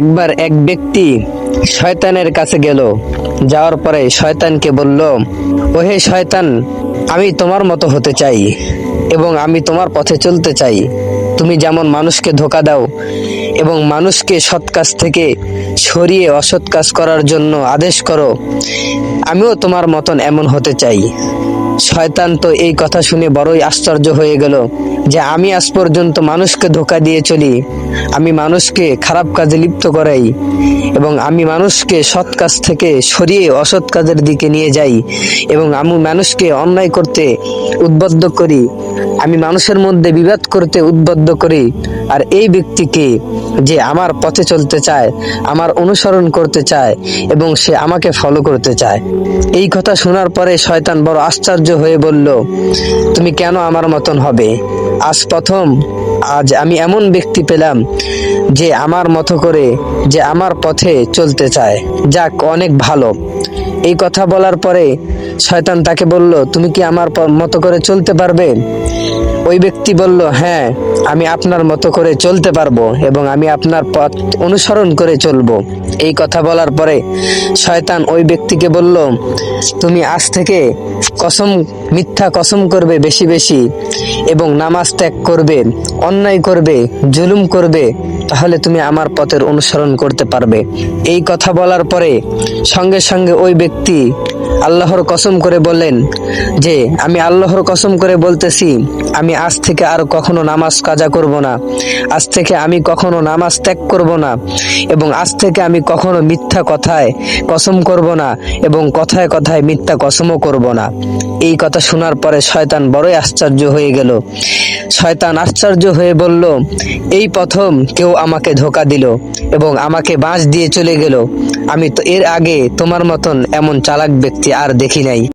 একবার এক ব্যক্তি শয়তানের কাছে গেল। যাওয়ার পরে শয়তানকে বলল, ওহে শয়তান, আমি তোমার মতো হতে চাই এবং আমি তোমার পথে চলতে চাই। তুমি যেমন মানুষকে ধোকা দাও এবং মানুষকে সৎ কাজ থেকে সরিয়ে অসৎ কাজ করার জন্য আদেশ করো, আমিও তোমার মতন এমন হতে চাই। শয়তান তো এই কথা শুনে বড়ই আশ্চর্য হয়ে গেল যে আমি আজ পর্যন্ত মানুষকে ধোকা দিয়ে চলি। আমি মানুষকে খারাপ কাজে লিপ্ত করাই এবং আমি মানুষকে সৎ কাজ থেকে সরিয়ে অসৎ কাজের দিকে নিয়ে যাই এবং আমি মানুষকে অন্যায় করতে উদ্বুদ্ধ করি। আমি মানুষের মধ্যে বিবাদ করতে উদ্বুদ্ধ করি আর এই ব্যক্তিকে যে আমার পথে চলতে চায়, আমার অনুসরণ করতে চায় এবং সে আমাকে ফলো করতে চায়। এই কথা শোনার পরে শয়তান বড় আশ্চর্য হয়ে বলল, তুমি কেন আমার মতন হবে? আজ প্রথম, আজ আমি এমন ব্যক্তি পেলাম যে আমার মতো করে, যে আমার পথে চলতে চায়। যাক, অনেক ভালো। এই কথা বলার পরে শয়তান তাকে বলল, তুমি কি আমার মতো করে চলতে পারবে? ওই ব্যক্তি বলল হ্যাঁ আমি আপনার মতো করে চলতে পারব এবং আমি আপনার পথ অনুসরণ করে চলবো। এই কথা বলার পরে শয়তান ওই ব্যক্তিকে বলল, তুমি আজ থেকে কসম, মিথ্যা কসম করবে বেশি বেশি এবং নামাজ ত্যাগ করবে, অন্যায় করবে, জুলুম করবে, তাহলে তুমি আমার পথের অনুসরণ করতে পারবে। এই কথা বলার পরে সঙ্গে সঙ্গে ওই ব্যক্তি আল্লাহর কসম করে বললেন যে, আমি আল্লাহর কসম করে বলতেছি, আমি আজ থেকে আর কখনো নামাজ কাজা করব না। আজ থেকে আমি কখনো নামাজ ত্যাগ করব না এবং আজ থেকে আমি কখনো মিথ্যা কথায় কসম করব না এবং কথায় কথায় মিথ্যা কসমও করব না। এই কথা শোনার পরে শয়তান বড়ই আশ্চর্য হয়ে গেল। শয়তান আশ্চর্য হয়ে বলল, এই প্রথম কেউ আমাকে ধোকা দিল। এবং আমাকে বাঁশ দিয়ে চলে গেল। আমি তো এর আগে তোমার মতন এমন চালাক ব্যক্তি আর দেখি নাই।